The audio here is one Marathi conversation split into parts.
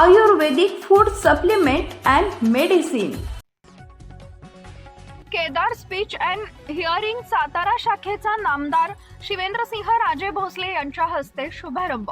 Ayurvedic food supplement and medicine. Kedar speech and hearing Satara शाखेचा नामदार शिवेंद्रसिंह राजे भोसले यांच्या हस्ते शुभारंभ.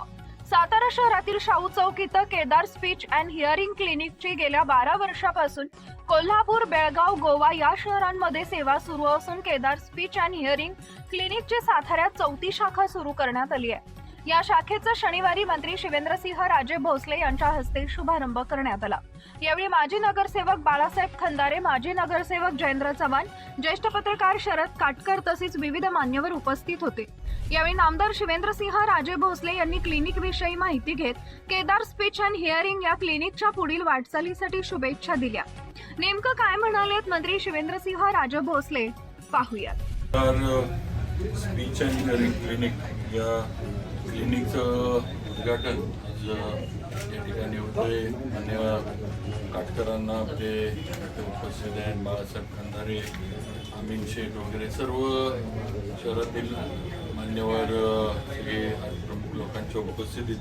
सातारा शहरातील शाहू चौक इथं केदार स्पीच अँड हिअरिंग क्लिनिकची गेल्या बारा वर्षापासून कोल्हापूर बेळगाव गोवा या शहरांमध्ये सेवा सुरू असून केदार स्पीच अँड हिअरिंग क्लिनिकची साताऱ्यात चौथी शाखा सुरू करण्यात आली आहे. या शाखेचा शनिवारी मंत्री शिवेंद्रसिंह राजे भोसले यांच्या हस्ते शुभारंभ करण्यात आला. यावेळी माजी नगरसेवक बाळासाहेब खंदारे माजी नगरसेवक जयेंद्र चव्हाण ज्येष्ठ पत्रकार शरद काटकर तसेच विविध मान्यवर उपस्थित होते. यावेळी नामदार शिवेंद्रसिंह राजे भोसले यांनी क्लिनिक विषयी माहिती घेत केदार स्पीच अँड हिअरिंग या क्लिनिकच्या पुढील वाटचालीसाठी शुभेच्छा दिल्या. नेमकं काय म्हणालेत मंत्री शिवेंद्रसिंह राजे भोसले? पाहूयात. तर स्पीच अँड हिअरिंग क्लिनिक या क्लिनिकचं उद्घाटन आज या ठिकाणी होतोय. मान्य काटकरांना आपले उपस्थित आहेत बाळासाहेब खंदारे अमीन शेख वगैरे सर्व शहरातील मान्यवर सगळे प्रमुख लोकांच्या उपस्थितीत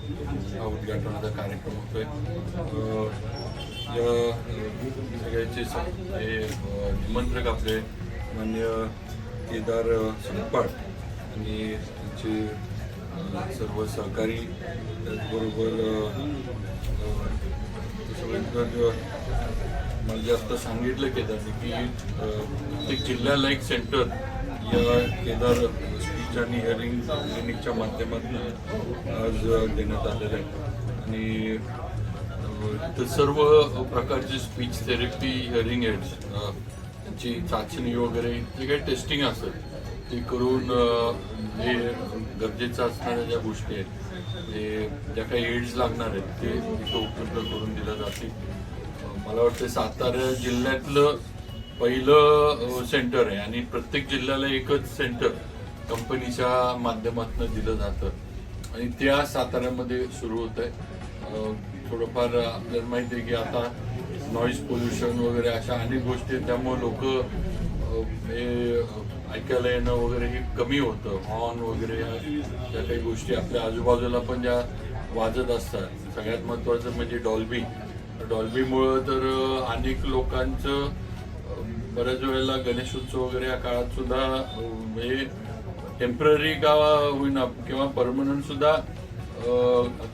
हा उद्घाटनाचा कार्यक्रम होतोय. या सगळ्याचे हे निमंत्रक आपले मान्य केदार संपाट आणि त्यांचे सर्व सहकारी त्याचबरोबर मला जास्त सांगितलं केदारने की प्रत्येक जिल्ह्याला एक सेंटर या केदार स्पीच आणि हिअरिंग क्लिनिकच्या माध्यमातून आज देण्यात आलेलं आहे. आणि इथं सर्व प्रकारची स्पीच थेरपी हिअरिंग एड्स त्यांची चाचणी वगैरे जे काही टेस्टिंग असेल ते करून हे जे गरजेचं असणाऱ्या ज्या गोष्टी आहेत ते ज्या काही एड्स लागणार आहेत ते तिथं उपलब्ध करून दिलं जातील. मला वाटतं सातारा जिल्ह्यातलं पहिलं सेंटर आहे आणि प्रत्येक जिल्ह्याला एकच सेंटर कंपनीच्या माध्यमातून दिलं जातं. आणि त्या साताऱ्यामध्ये सुरू होत आहे. थोडंफार आपल्याला माहिती आहे की आता नॉईज पोल्युशन वगैरे अशा अनेक गोष्टी आहेत त्यामुळे लोक हे ऐकायला येणं वगैरे हे कमी होतं. हॉर्न वगैरे ह्या काही गोष्टी आपल्या आजूबाजूला पण ज्या वाजत असतात. सगळ्यात महत्त्वाचं म्हणजे डॉल्बी डॉल्बीमुळं तर अनेक लोकांचं बऱ्याच वेळेला गणेशोत्सव वगैरे या काळात सुद्धा अ, हे टेंपररी का होईना किंवा परमनंट सुद्धा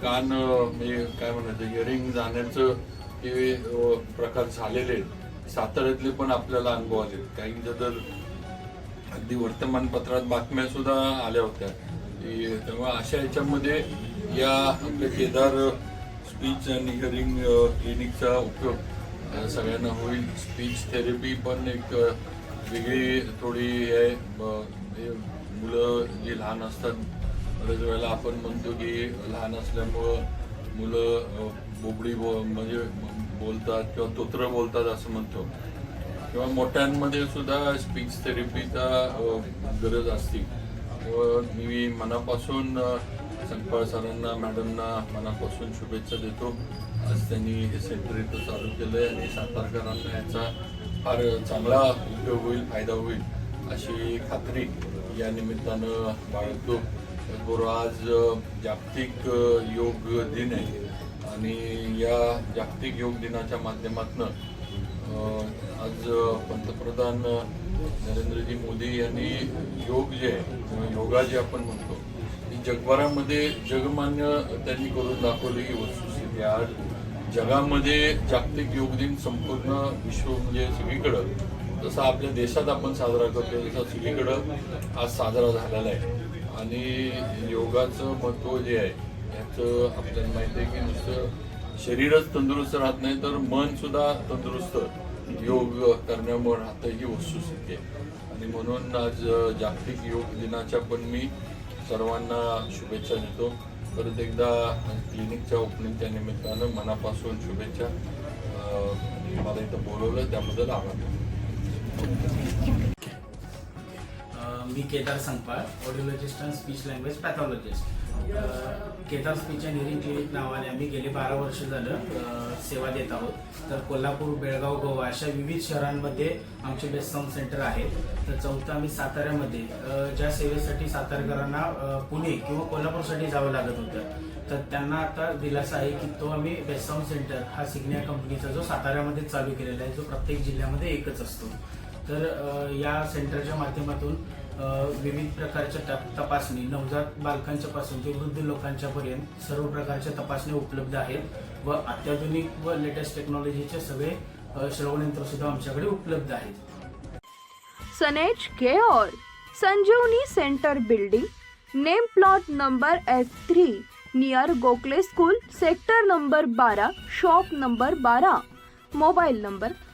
कान म्हणजे काय म्हणायचं इयरिंग जाण्याचं हे प्रकार झालेले आहेत. साताऱ्यातले पण आपल्याला अनुभव आले काही जर अगदी वर्तमानपत्रात बातम्या सुद्धा आल्या होत्या. की तेव्हा अशा याच्यामध्ये या आपल्या केदार स्पीच आणि हिअरिंग क्लिनिकचा उपयोग सगळ्यांना होईल. स्पीच थेरपी पण एक वेगळी थोडी आहे हे मुलं जी लहान असतात बऱ्याच वेळेला आपण म्हणतो की लहान असल्यामुळं मुलं बोबडी बो म्हणजे बोलतात किंवा तोत्र बोलतात असं म्हणतो. किंवा मोठ्यांमध्ये सुद्धा स्पीच थेरपीचा गरज असते. व मी मनापासून संकपाळ सरांना मॅडमना मनापासून शुभेच्छा देतो. आज त्यांनी हे सेंटर इथं चालू केलं आहे आणि सातारकरांना याचा फार चांगला उपयोग होईल फायदा होईल अशी खात्री या निमित्तानं बाळगतो. त्याचबरोबर आज जागतिक योग दिन आहे. आणि या जागतिक योग दिनाच्या माध्यमातून आज पंतप्रधान नरेंद्रजी मोदी यांनी योग जे आहे किंवा योगा जे आपण म्हणतो ही जगभरामध्ये जगमान्य त्यांनी करून दाखवली ही वस्तुस्थिती आज जगामध्ये जागतिक योग दिन संपूर्ण विश्व म्हणजे सगळीकडं जसं आपल्या देशात आपण साजरा करतो तसं सगळीकडं आज साजरा झालेला आहे. आणि योगाचं महत्त्व जे आहे याचं आपल्याला माहिती आहे की नुसतं शरीरच तंदुरुस्त राहत नाही तर मन सुद्धा तंदुरुस्त योग करण्यामुळे राहतं ही वस्तुस्थिती आहे. आणि म्हणून आज जागतिक योग दिनाच्या पण मी सर्वांना शुभेच्छा देतो. परत एकदा क्लिनिकच्या ओपनिंगच्या निमित्तानं मनापासून शुभेच्छा. मला इथं बोलवलं त्याबद्दल आभार मी Kedar Sampal audiologist and speech language pathologist Kedar speech and clinic नावाने आम्ही गेले बारा वर्ष झालं सेवा देत आहोत. तर कोल्हापूर बेळगाव गोवा अशा विविध शहरांमध्ये आमचे बेस्ट होम सेंटर आहेत. तर चौथं आम्ही साताऱ्यामध्ये ज्या सेवेसाठी सातारकरांना पुणे किंवा कोल्हापूरसाठी जावं लागत होतं. तर त्यांना आता दिलासा आहे की तो आम्ही बेस्ट होम सेंटर हा सिग्निया कंपनीचा जो साताऱ्यामध्ये चालू केलेला आहे जो प्रत्येक जिल्ह्यामध्ये एकच असतो. तर या सेंटरच्या माध्यमातून विविध प्रकारच्या तपासणी नवजात बालकांच्या पासून ते वृद्ध लोकांच्या पर्यंत सर्व प्रकारच्या तपासण्या उपलब्ध आहेत व अत्याधुनिक व लेटेस्ट टेक्नॉलॉजीचे सगळे अ, श्रवणयंत्र सुद्धा आमच्याकडे उपलब्ध आहेत. सनेज care Sanjivani centre building name plot number F three near Gokhale school sector number बारा शॉप नंबर बारा मोबाईल नंबर